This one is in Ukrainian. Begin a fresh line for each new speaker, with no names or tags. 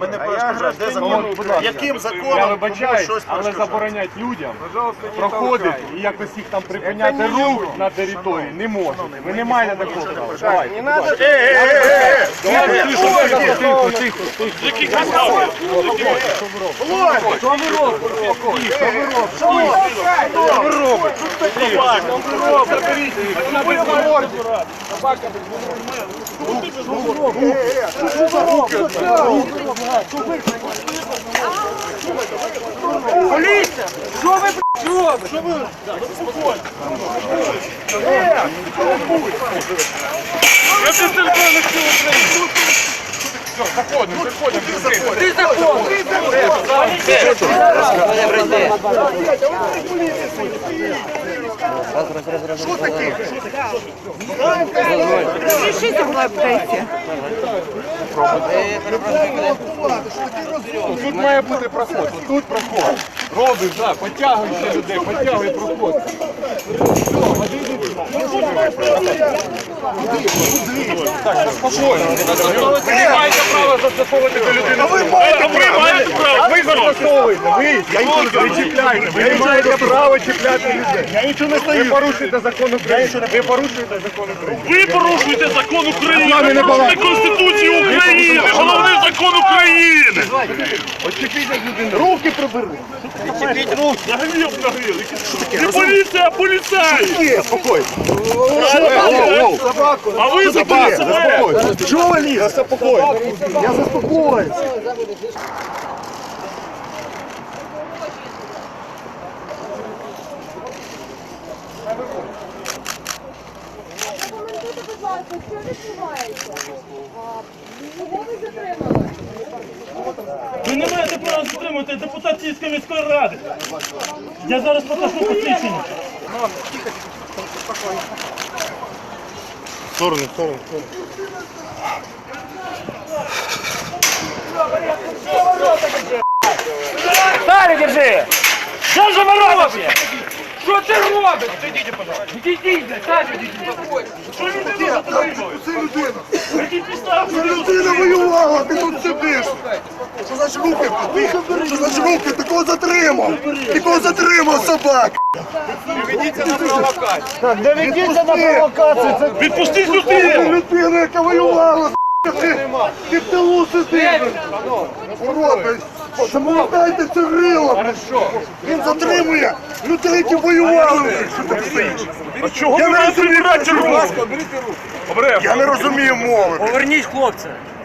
Ми не А я перешкоджаємо, де закон, яким Я законом вибачаюсь, щось але заборонять
людям
проходити
і якось їх там припиняти рух на території не можуть. Ви не маєте такого права. Давайте. Не надо.
Тихо, тихо, тихо. Поліція! Що ви блядь, робите? Що ви? Успокойтесь!
Ви представляєте всю Україну! Заходимо, заходимо.
Пишите в лаптеці.
Тут має бути проход. Тут проход. Робиш, так, потягуй ще людей, потягуй проход. Так, спокійно. Ви маєте права застосовувати до людини.
Ви маєте
право. Ви застосовуєте.
Ви, ви чіпляєте. Ви маєте права чіпляти людей. Я
нічого не стою. Ви
порушуєте закон України. Ви
порушуєте закон України.
Ви порушуєте закон України, не ви порушуєте Конституцію України, головний закон України.
Очепіть людину.
Руки
прибери. Нагрів, нагрів. Не поліція, а поліцай.
Спокійно.
А ви забили себе.
Чого ви ліз? Заспокойтесь.
Я заспокоюсь. Прокоментуйте, будь ласка, що відбувається? Кого ви затримали?
Ви не маєте права затримати депутат Київської міської ради. Я зараз покажу посвідчення.
сторону, в сторону.
Далі держи! Що ж ви робите? Що ти робиш? Відійдіть, пожалуйста. Відійдіть, далі відійдіть.
Що людину затримали?
Це людина.
Які підстави? Людина
воювала, ти тут сидиш. Що значить руки? Що значить руки? Ти кого затримав? Ти кого затримав, собак?
Так,
не ведіться на провокацію.
Це
Відпустіть Ти людину!
людина, яка воювала, ти, ти в тилу сидиш. Урод, Запам'ятайте це рило. Він затримує людей, які воювали.
А чого Я ви не розумію, брати руку? Обережно. Я не розумію
мови. Поверніть
хлопця.